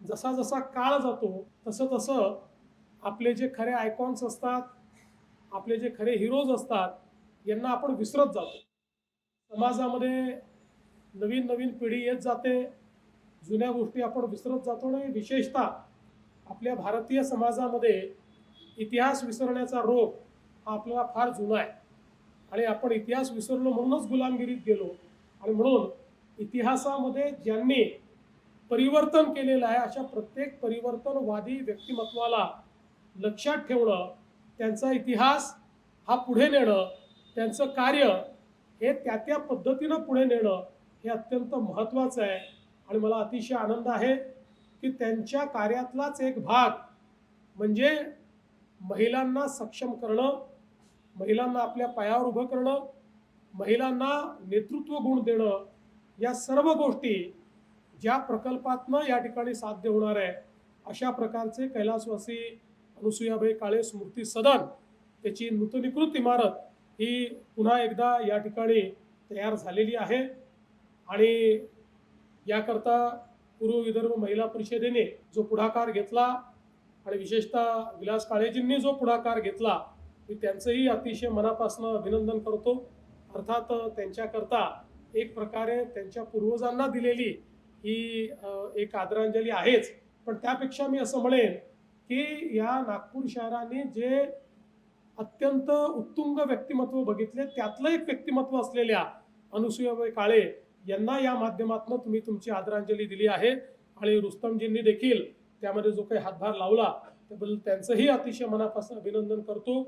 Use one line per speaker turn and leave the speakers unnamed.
जसा जसा काळ जातो तसं तसं आपले जे खरे आयकॉन्स असतात आपले जे खरे हिरोज असतात यांना आपण विसरत जातो. समाजामध्ये नवीन नवीन पिढी येत जाते जुन्या गोष्टी आपण विसरत जातो आणि विशेषतः आपल्या भारतीय समाजामध्ये इतिहास विसरण्याचा रोग हा आपल्याला फार जुना आहे. आणि आपण इतिहास विसरलो म्हणूनच गुलामगिरीत गेलो. आणि म्हणून इतिहासामध्ये ज्यांनी परिवर्तन केलेलं आहे अशा प्रत्येक परिवर्तनवादी व्यक्तिमत्वाला लक्षात ठेवणं त्यांचा इतिहास हा पुढे नेणं त्यांचं कार्य हे त्या त्या पद्धतीनं पुढे नेणं हे अत्यंत महत्त्वाचं आहे. आणि मला अतिशय आनंद आहे की त्यांच्या कार्यातलाच एक भाग म्हणजे महिलांना सक्षम करणं महिलांना आपल्या पायावर उभं करणं महिलांना नेतृत्व गुण देणं या सर्व गोष्टी ज्या प्रकल्पातनं या ठिकाणी साध्य होणार आहे अशा प्रकारचे कैलासवासी अनुसुयाबाई काळे स्मृती सदन त्याची नूतनीकृत इमारत ही पुन्हा एकदा या ठिकाणी तयार झालेली आहे. आणि याकरता पूर्व विदर्भ महिला परिषदेने जो पुढाकार घेतला आणि विशेषतः विलास काळेजींनी जो पुढाकार घेतला मी त्यांचंही अतिशय मनापासून अभिनंदन करतो. अर्थात त्यांच्याकरता एक प्रकारे त्यांच्या पूर्वजांना दिलेली ही एक आदरांजली आहेच. पण त्यापेक्षा मी असं म्हणेन की या नागपूर शहराने जे अत्यंत उत्तुंग व्यक्तिमत्व बघितले त्यातलं एक व्यक्तिमत्व असलेल्या अनुसुयाबाई काळे यांना या माध्यमातून तुम्ही तुमची आदरांजली दिली आहे. आणि रुस्तमजींनी देखील त्यामध्ये जो काही हातभार लावला त्याबद्दल त्यांचंही अतिशय मनापासून अभिनंदन करतो.